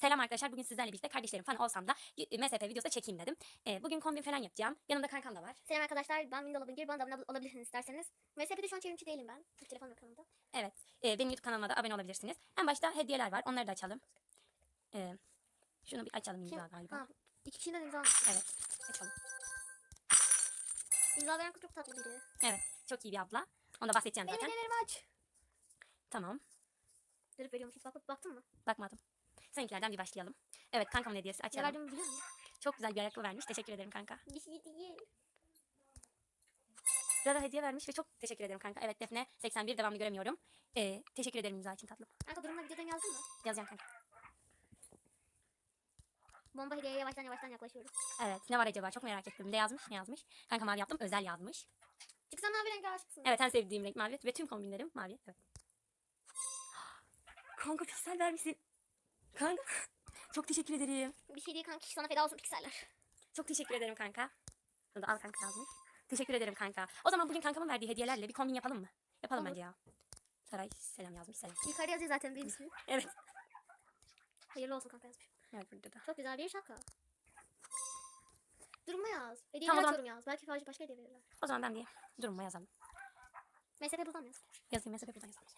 Selam arkadaşlar. Bugün sizlerle birlikte kardeşlerim falan olsam da y- MSF videosu da çekeyim dedim. Ee, bugün kombin falan yapacağım. Yanımda kankam da var. Selam arkadaşlar ben Windows Gir. Bana da abone ol- olabilirsiniz isterseniz. MSF'de şu an çevrimiçi değilim ben. Telefon kanalımda. Evet. e, benim YouTube kanalıma da abone olabilirsiniz. En başta hediyeler var. Onları da açalım. Ee, şunu bir açalım imza galiba. Ha, iki kişiden imza almış. Evet. Açalım. İmza veren kız çok tatlı biri. Evet. Çok iyi bir abla. Onu da bahsedeceğim Benim zaten. hediyelerimi aç. Tamam. Dırıp veriyormuş. Bak, baktın mı? Bakmadım. Seninkilerden bir başlayalım. Evet kankamın hediyesi Ne açalım. verdiğimi biliyor musun? Çok güzel bir ayakkabı vermiş. Teşekkür ederim kanka. Bir şey değil. Rada hediye vermiş ve çok teşekkür ederim kanka. Evet Defne 81 devamlı göremiyorum. Ee, teşekkür ederim imza için tatlım. Kanka durumla videodan yazdın mı? Yazacağım kanka. Bomba hediyeye yavaştan yavaştan yaklaşıyoruz. Evet ne var acaba çok merak ettim. Ne yazmış ne yazmış. Kanka mavi yaptım özel yazmış. Çünkü sen mavi rengi aşıksın. Evet en sevdiğim renk mavi ve tüm kombinlerim mavi. Evet. Kanka piksel vermişsin. Kanka çok teşekkür ederim. Bir şey değil kanka sana feda olsun pikseller. Çok teşekkür ederim kanka. Bunu da al kanka yazmış. Teşekkür ederim kanka. O zaman bugün kankamın verdiği hediyelerle bir kombin yapalım mı? Yapalım Olur. bence ya. Saray selam yazmış selam. Yukarıda yazıyor zaten benim ismim. Evet. Hayırlı olsun kanka yazmış. Evet burada da. Çok güzel bir şaka. Duruma yaz. Hediyeleri Tamam, açıyorum yaz. Belki başka hediye verirler. O zaman ben bir durumuma yazalım. MSF buradan yaz. Yazayım mesela buradan yazalım.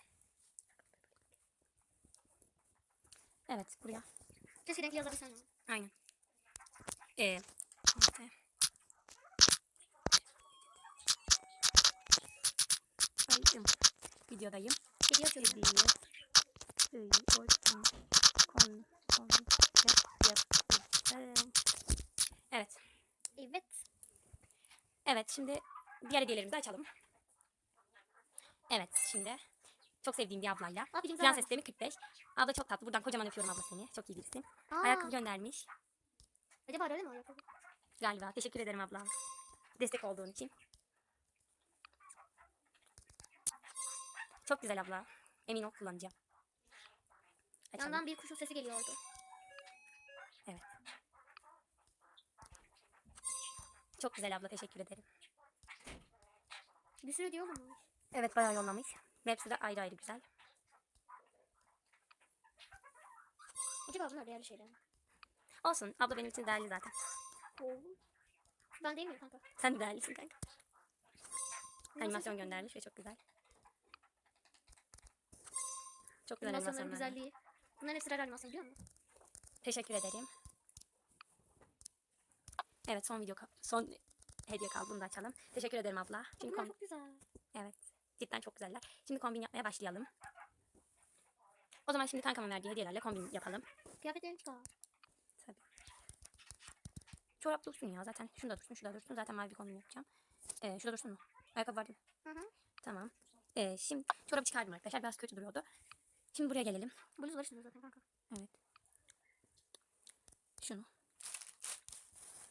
Evet buraya. Keşke renkli yazabilsen ya. Aynen. Ee, işte. Ayım. Videodayım. Kon. Kon. Yap. Yaptım. Evet. Evet. Evet şimdi diğer hediyelerimizi açalım. Evet şimdi çok sevdiğim bir ablayla. Abi imza Prens sistemi 45. Abla çok tatlı. Buradan kocaman öpüyorum abla seni. Çok iyi birisin. Aa, Ayakkabı göndermiş. Acaba öyle mi ayakkabı? Galiba. Teşekkür ederim abla. Destek olduğun için. Çok güzel abla. Emin ol kullanacağım. Açalım. Yandan bir kuşun sesi geliyordu. Evet. Çok güzel abla. Teşekkür ederim. Bir sürü diyor mu? Evet bayağı yollamış. Hepsi de ayrı ayrı güzel. Acaba bunlar değerli şeyler mi? Olsun. Abla benim için değerli zaten. Ben değil miyim kanka? Sen de değerlisin kanka. Animasyon göndermiş ve çok güzel. Çok güzel. Animasyonların animasyonlar. güzelliği. Bunların hepsi real animasyon biliyor musun? Teşekkür ederim. Evet son video son hediye kaldı bunu da açalım. Teşekkür ederim abla. Bunlar kom- çok güzel. evet cidden çok güzeller. Şimdi kombin yapmaya başlayalım. O zaman şimdi kankamın verdiği hediyelerle kombin yapalım. Kıyafetlerini çıkar. Tabii. Çorap dursun ya zaten. Şunu da dursun, şu da dursun. Zaten mavi bir kombin yapacağım. Ee, şu da dursun mu? Ayakkabı var değil mi? Hı hı. Tamam. Ee, şimdi çorabı çıkardım arkadaşlar. Biraz kötü duruyordu. Şimdi buraya gelelim. Bluz var üstünde zaten kanka. Evet. Şunu.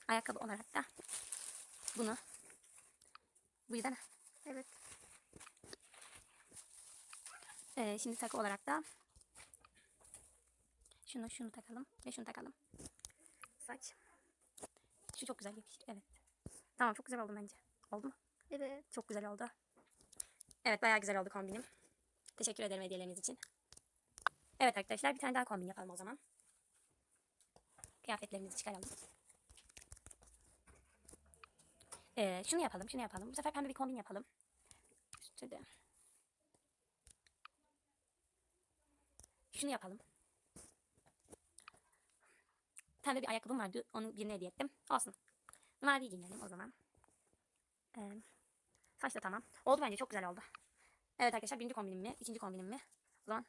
Ayakkabı olarak da bunu. Bu yüzden Evet. Ee, şimdi takı olarak da şunu şunu takalım ve şunu takalım. Saç. Şu çok güzel yakışır. Evet. Tamam çok güzel oldu bence. Oldu mu? Evet. Çok güzel oldu. Evet bayağı güzel oldu kombinim. Teşekkür ederim hediyeleriniz için. Evet arkadaşlar bir tane daha kombin yapalım o zaman. Kıyafetlerimizi çıkaralım. Ee, şunu yapalım, şunu yapalım. Bu sefer pembe bir kombin yapalım. Üstü de. Şunu yapalım. Pembe bir ayakkabım vardı. Onu birine hediye ettim. Olsun. Mavi giyinelim o zaman. Ee, saç da tamam. Oldu bence çok güzel oldu. Evet arkadaşlar birinci kombinim mi? ikinci kombinim mi? O zaman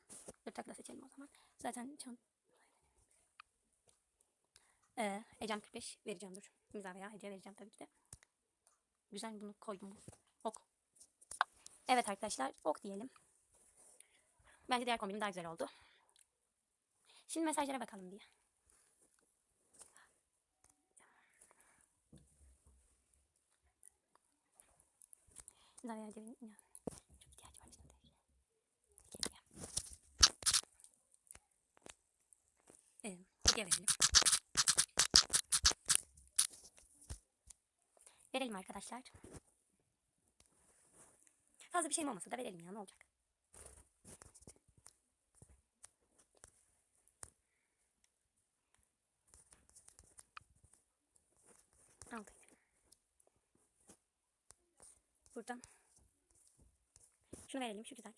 yırtakla seçelim o zaman. Zaten çant... Ee, Ecem 45 vereceğim dur. İmza veya hediye vereceğim tabii ki de. Güzel bunu koydum. Ok. Evet arkadaşlar ok diyelim. Bence diğer kombinim daha güzel oldu. Şimdi mesajlara bakalım diye. Veya hediye vereyim. Çok ihtiyacı var işte. Ee, hediye verelim. Verelim arkadaşlar. Fazla bir şeyim olmasa da verelim ya ne olacak. Buradan. Şunu verelim şu güzel.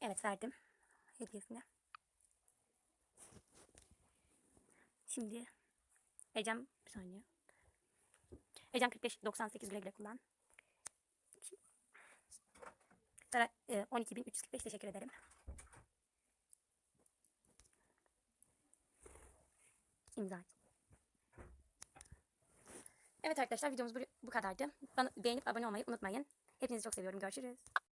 Evet verdim hediyesini. Şimdi Ecem bir saniye. Ecem 45 98 güle güle kullan. Sara e, 12.345 teşekkür ederim. İmza. Evet arkadaşlar videomuz bu, bu kadardı. Bana beğenip abone olmayı unutmayın. Hepinizi çok seviyorum. Görüşürüz.